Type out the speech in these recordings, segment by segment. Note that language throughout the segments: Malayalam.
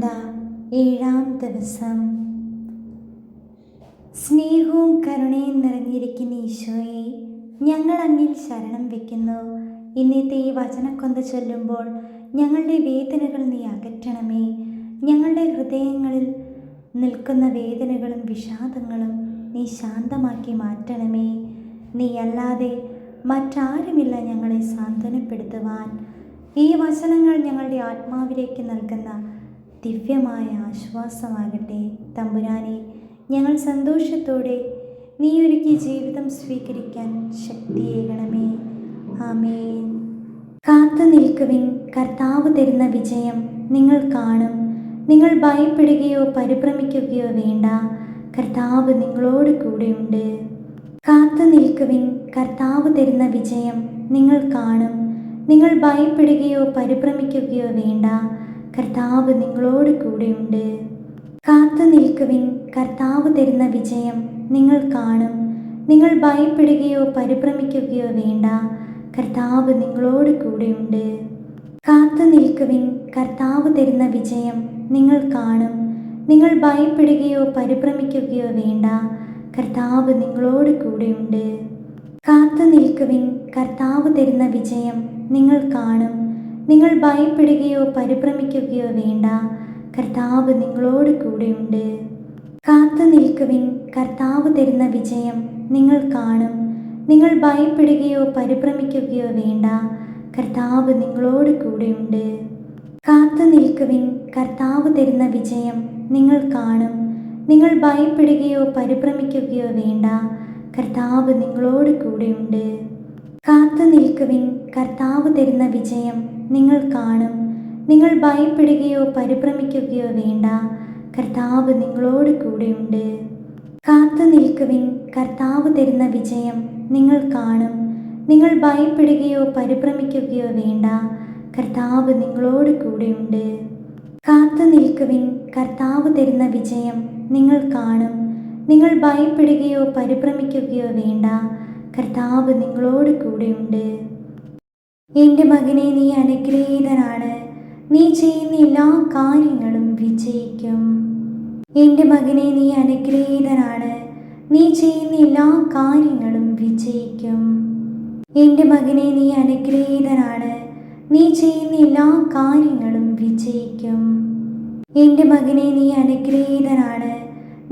ചിന്ത ഏഴാം ദിവസം? സ്നേഹവും കരുണയും നിറഞ്ഞിരിക്കുന്ന ഈശോയെ ഞങ്ങൾ അങ്ങിൽ ശരണം വെക്കുന്നു. ഇന്നത്തെ ഈ വചനക്കൊന്ത ചൊല്ലുമ്പോൾ ഞങ്ങളുടെ വേദനകൾ നീ അകറ്റണമേ. ഞങ്ങളുടെ ഹൃദയങ്ങളിൽ നിൽക്കുന്ന വേദനകളും വിഷാദങ്ങളും നീ ശാന്തമാക്കി മാറ്റണമേ. നീ അല്ലാതെ മറ്റാരുമില്ല ഞങ്ങളെ സാന്ത്വനപ്പെടുത്തുവാൻ. ഈ വചനങ്ങൾ ഞങ്ങളുടെ ആത്മാവിലേക്ക് നൽകുന്ന ദിവ്യമായ ആശ്വാസമാകട്ടെ തമ്പുരാനെ. ഞങ്ങൾ സന്തോഷത്തോടെ നീ ഒരുക്കിയ ജീവിതം സ്വീകരിക്കാൻ ശക്തിയേകണമേ. ആമേൻ. കാത്തു നിൽക്കുവിൻ കർത്താവ് തരുന്ന വിജയം നിങ്ങൾ കാണും. നിങ്ങൾ ഭയപ്പെടുകയോ പരിഭ്രമിക്കുകയോ വേണ്ട. കർത്താവ് നിങ്ങളോട് കൂടെയുണ്ട്. കാത്തു നിൽക്കുവിൻ കർത്താവ് തരുന്ന വിജയം നിങ്ങൾ കാണും. നിങ്ങൾ ഭയപ്പെടുകയോ പരിഭ്രമിക്കുകയോ വേണ്ട. കർത്താവ് നിങ്ങളോട് കൂടെയുണ്ട്. കാത്തു നിൽക്കുവിൻ കർത്താവ് തരുന്ന വിജയം നിങ്ങൾ കാണും. നിങ്ങൾ ഭയപ്പെടുകയോ പരിഭ്രമിക്കുകയോ വേണ്ട കർത്താവ് നിങ്ങളോട് കൂടെയുണ്ട്. കാത്തു നിൽക്കുവിൻ കർത്താവ് തരുന്ന വിജയം നിങ്ങൾ കാണും. നിങ്ങൾ ഭയപ്പെടുകയോ പരിഭ്രമിക്കുകയോ വേണ്ട കർത്താവ് നിങ്ങളോട് കൂടെയുണ്ട്. കാത്തു നിൽക്കുവിൻ കർത്താവ് തരുന്ന വിജയം നിങ്ങൾ കാണും. നിങ്ങൾ ഭയപ്പെടുകയോ പരിഭ്രമിക്കുകയോ വേണ്ട. കർത്താവ് നിങ്ങളോട് കൂടെയുണ്ട്. കാത്തു നിൽക്കുവിൻ. കർത്താവ് തരുന്ന വിജയം നിങ്ങൾ കാണും. നിങ്ങൾ ഭയപ്പെടുകയോ പരിഭ്രമിക്കുകയോ വേണ്ട. കർത്താവ് നിങ്ങളോട് കൂടെയുണ്ട്. കാത്തു നിൽക്കുവിൻ. കർത്താവ് തരുന്ന വിജയം നിങ്ങൾ കാണും. നിങ്ങൾ ഭയപ്പെടുകയോ പരിഭ്രമിക്കുകയോ വേണ്ട. കർത്താവ് നിങ്ങളോട് കൂടെയുണ്ട്. കാത്തു നിൽക്കുവിൻ. കർത്താവ് തരുന്ന വിജയം നിങ്ങൾ കാണും. നിങ്ങൾ ഭയപ്പെടുകയോ പരിഭ്രമിക്കുകയോ വേണ്ട. കർത്താവ് നിങ്ങളോട് കൂടെയുണ്ട്. കാത്തു നിൽക്കുവിൻ. കർത്താവ് തരുന്ന വിജയം നിങ്ങൾ കാണും. നിങ്ങൾ ഭയപ്പെടുകയോ പരിഭ്രമിക്കുകയോ വേണ്ട. കർത്താവ് നിങ്ങളോട് കൂടെയുണ്ട്. കാത്തു നിൽക്കുവിൻ. കർത്താവ് തരുന്ന വിജയം നിങ്ങൾ കാണും. നിങ്ങൾ ഭയപ്പെടുകയോ പരിഭ്രമിക്കുകയോ വേണ്ട. കർത്താവ് നിങ്ങളോട് കൂടെയുണ്ട്. എന്റെ മകനെ നീ അനുഗ്രഹീതനാണ്. നീ ചെയ്യുന്ന എല്ലാ കാര്യങ്ങളും വിജയിക്കും. എന്റെ മകനെ നീ അനുഗ്രഹീതനാണ്. നീ ചെയ്യുന്ന എല്ലാ കാര്യങ്ങളും വിജയിക്കും. എന്റെ മകനെ നീ അനുഗ്രഹീതനാണ്. നീ ചെയ്യുന്ന എല്ലാ കാര്യങ്ങളും വിജയിക്കും. എന്റെ മകനെ നീ അനുഗ്രഹീതനാണ്.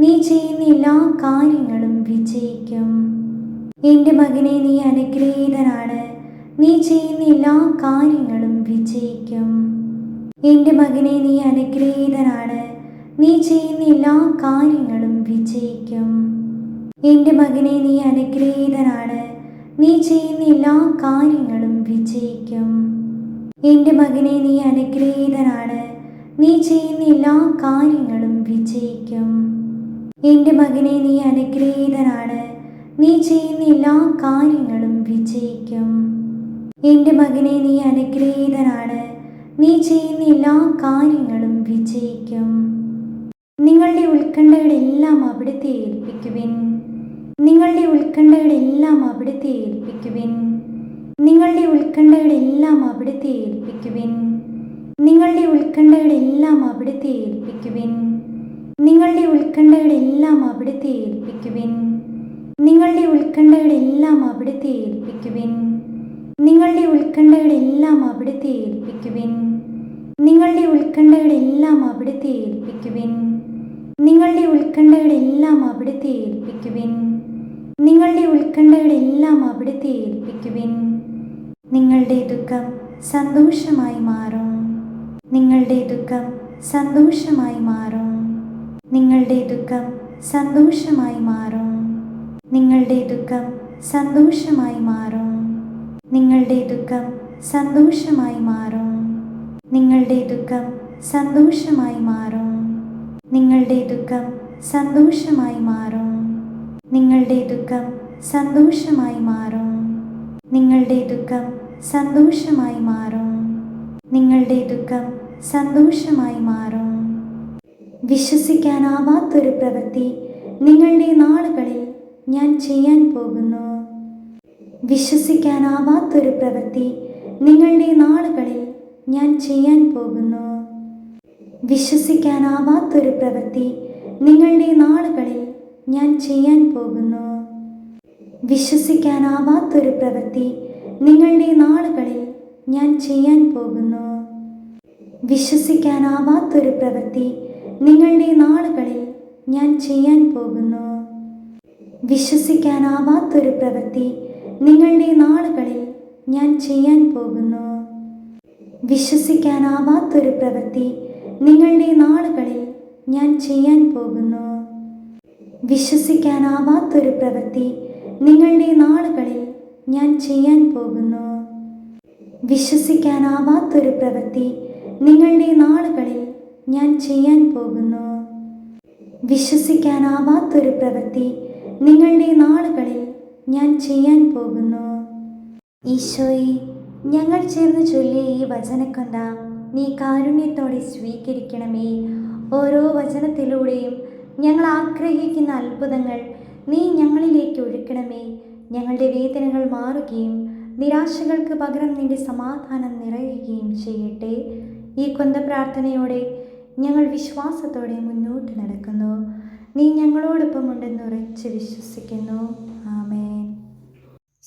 നീ ചെയ്യുന്ന എല്ലാ കാര്യങ്ങളും വിജയിക്കും. എന്റെ മകനെ നീ അനുഗ്രഹീതനാണ്. നീ ചെയ്യുന്ന എല്ലാ കാര്യങ്ങളും വിജയിക്കും. എന്റെ മകനെ നീ അനുഗ്രഹീതനാണ്. നീ ചെയ്യുന്ന എല്ലാ കാര്യങ്ങളും വിജയിക്കും. എന്റെ മകനെ നീ അനുഗ്രഹീതനാണ്. നീ ചെയ്യുന്ന എല്ലാ കാര്യങ്ങളും വിജയിക്കും. എന്റെ മകനെ നീ അനുഗ്രഹീതനാണ്. നീ ചെയ്യുന്ന എല്ലാ കാര്യങ്ങളും വിജയിക്കും. എന്റെ മകനെ നീ അനുഗ്രഹീതനാണ്. നീ ചെയ്യുന്ന എല്ലാ കാര്യങ്ങളും വിജയിക്കും. എന്റെ മകനെ നീ അനുഗ്രഹീതനാണ്. നീ ചെയ്യുന്ന എല്ലാ കാര്യങ്ങളും വിജയിക്കും. നിങ്ങളുടെ ഉത്കണ്ഠകളെല്ലാം അവിടുത്തെ ഏൽപ്പിക്കുവിൻ. നിങ്ങളുടെ ഉത്കണ്ഠകളെല്ലാം അവിടുത്തെ ഏൽപ്പിക്കുവിൻ. നിങ്ങളുടെ ഉത്കണ്ഠകളെല്ലാം അവിടുത്തെ ഏൽപ്പിക്കുവിൻ. നിങ്ങളുടെ ഉത്കണ്ഠകളെല്ലാം അവിടുത്തെ ഏൽപ്പിക്കുവിൻ. നിങ്ങളുടെ ഉത്കണ്ഠകളെല്ലാം അവിടുത്തെ ഏൽപ്പിക്കുവിൻ. നിങ്ങളുടെ ഉത്കണ്ഠകളെല്ലാം അവിടുത്തെ ഏൽപ്പിക്കുവിൻ. നിങ്ങളുടെ ഉത്കണ്ഠകളെല്ലാം അവിടുത്തെ ഏൽപ്പിക്കുവിൻ. നിങ്ങളുടെ ഉത്കണ്ഠകളെല്ലാം അവിടുത്തെ ഏൽപ്പിക്കുവിൻ. നിങ്ങളുടെ ഉത്കണ്ഠകളെല്ലാം അവിടുത്തെ ഏൽപ്പിക്കുവിൻ. നിങ്ങളുടെ ഉത്കണ്ഠകളെല്ലാം അവിടുത്തെ ഏൽപ്പിക്കുവിൻ. നിങ്ങളുടെ ദുഃഖം സന്തോഷമായി മാറും. നിങ്ങളുടെ ദുഃഖം സന്തോഷമായി മാറും. നിങ്ങളുടെ ദുഃഖം സന്തോഷമായി മാറും. നിങ്ങളുടെ ദുഃഖം സന്തോഷമായി മാറും. നിങ്ങളുടെ ദുഃഖം സന്തോഷമായി മാറും. നിങ്ങളുടെ ദുഃഖം സന്തോഷമായി മാറും. നിങ്ങളുടെ ദുഃഖം സന്തോഷമായി മാറും. നിങ്ങളുടെ ദുഃഖം സന്തോഷമായി മാറും. നിങ്ങളുടെ ദുഃഖം സന്തോഷമായി മാറും. നിങ്ങളുടെ ദുഃഖം സന്തോഷമായി മാറും. വിശ്വസിക്കാനാവാത്തൊരു പ്രവൃത്തി നിങ്ങളുടെ നാളുകളിൽ ഞാൻ ചെയ്യാൻ പോകുന്നു. വിശ്വസിക്കാനാവാത്തൊരു പ്രവൃത്തി നിങ്ങളുടെ നാളുകളിൽ ഞാൻ ചെയ്യാൻ പോകുന്നു. വിശ്വസിക്കാനാവാത്തൊരു പ്രവൃത്തി നിങ്ങളുടെ നാളുകളിൽ ഞാൻ ചെയ്യാൻ പോകുന്നു. വിശ്വസിക്കാനാവാത്തൊരു പ്രവൃത്തി നിങ്ങളുടെ നാളുകളിൽ ഞാൻ ചെയ്യാൻ പോകുന്നു. വിശ്വസിക്കാനാവാത്തൊരു പ്രവൃത്തി നിങ്ങളുടെ നാളുകളിൽ ഞാൻ ചെയ്യാൻ പോകുന്നു. വിശ്വസിക്കാനാവാത്തൊരു പ്രവൃത്തി നിങ്ങളുടെ നാളുകളിൽ ഞാൻ ചെയ്യാൻ പോകുന്നു. വിശ്വസിക്കാനാവാത്തൊരു പ്രവൃത്തി നിങ്ങളുടെ നാളുകളിൽ ഞാൻ ചെയ്യാൻ പോകുന്നു. വിശ്വസിക്കാനാവാത്തൊരു പ്രവൃത്തി നിങ്ങളുടെ നാളുകളിൽ ഞാൻ ചെയ്യാൻ പോകുന്നു. വിശ്വസിക്കാനാവാത്തൊരു പ്രവൃത്തി നിങ്ങളുടെ നാളുകളിൽ ഞാൻ ചെയ്യാൻ പോകുന്നു. വിശ്വസിക്കാനാവാത്തൊരു പ്രവൃത്തി നിങ്ങളുടെ നാളുകളിൽ ഞാൻ ചെയ്യാൻ പോകുന്നു. ഈശോയെ ഞങ്ങൾ ചേർന്ന് ചൊല്ലിയ ഈ വചനക്കൊണ്ട നീ കാരുണ്യത്തോടെ സ്വീകരിക്കണമേ. ഓരോ വചനത്തിലൂടെയും ഞങ്ങൾ ആഗ്രഹിക്കുന്ന അത്ഭുതങ്ങൾ നീ ഞങ്ങളിലേക്ക് ഒഴുക്കണമേ ഞങ്ങളുടെ വേദനകൾ മാറുകയും നിരാശകൾക്ക് പകരം നിന്റെ സമാധാനം നിറയുകയും ചെയ്യട്ടെ. ഈ കൊന്ത പ്രാർത്ഥനയോടെ ഞങ്ങൾ വിശ്വാസത്തോടെ മുന്നോട്ട് നടക്കുന്നു. നീ ഞങ്ങളോടൊപ്പം ഉണ്ടെന്ന് ഉറച്ച് വിശ്വസിക്കുന്നു. ആമേൻ.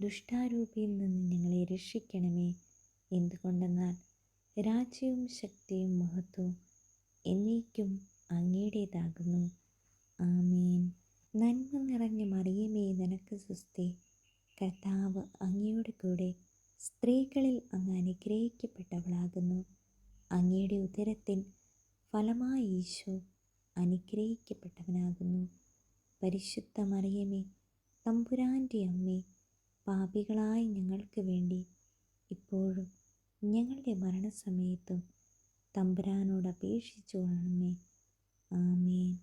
ദുഷ്ടാരൂപിയിൽ നിന്ന് ഞങ്ങളെ രക്ഷിക്കണമേ. എന്തുകൊണ്ടെന്നാൽ രാജ്യവും ശക്തിയും മഹത്വവും എന്നേക്കും അങ്ങയുടേതാകുന്നു. ആമേൻ. നന്മ നിറഞ്ഞ മറിയമേ നിനക്ക് സുസ്തി കർത്താവ് അങ്ങയുടെ കൂടെ സ്ത്രീകളിൽ അങ്ങ് അനുഗ്രഹിക്കപ്പെട്ടവളാകുന്നു. അങ്ങയുടെ ഉദരത്തിൻ ഫലമായി ഈശോ അനുഗ്രഹിക്കപ്പെട്ടവനാകുന്നു. പരിശുദ്ധ മറിയമേ തമ്പുരാന്റെ അമ്മേ പാപികളായ ഞങ്ങൾക്ക് വേണ്ടി. ഇപ്പോഴും ഞങ്ങളുടെ മരണസമയത്തും തമ്പുരാനോട് അപേക്ഷിച്ചു കൊള്ളണമേ. ആമേൻ.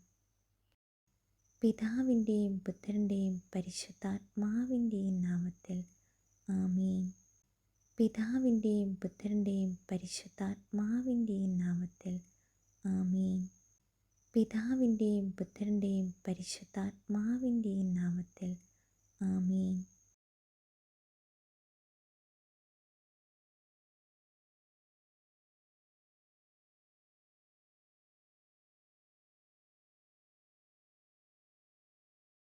പിതാവിന്റെയും പുത്രന്റെയും പരിശുദ്ധാത്മാവിന്റെയും നാമത്തിൽ ആമേൻ. പിതാവിന്റെയും പുത്രന്റെയും പരിശുദ്ധാത്മാവിന്റെയും നാമത്തിൽ ആമേൻ. പിതാവിന്റെയും പുത്രന്റെയും പരിശുദ്ധാത്മാവിന്റെയും നാമത്തിൽ ആമേൻ.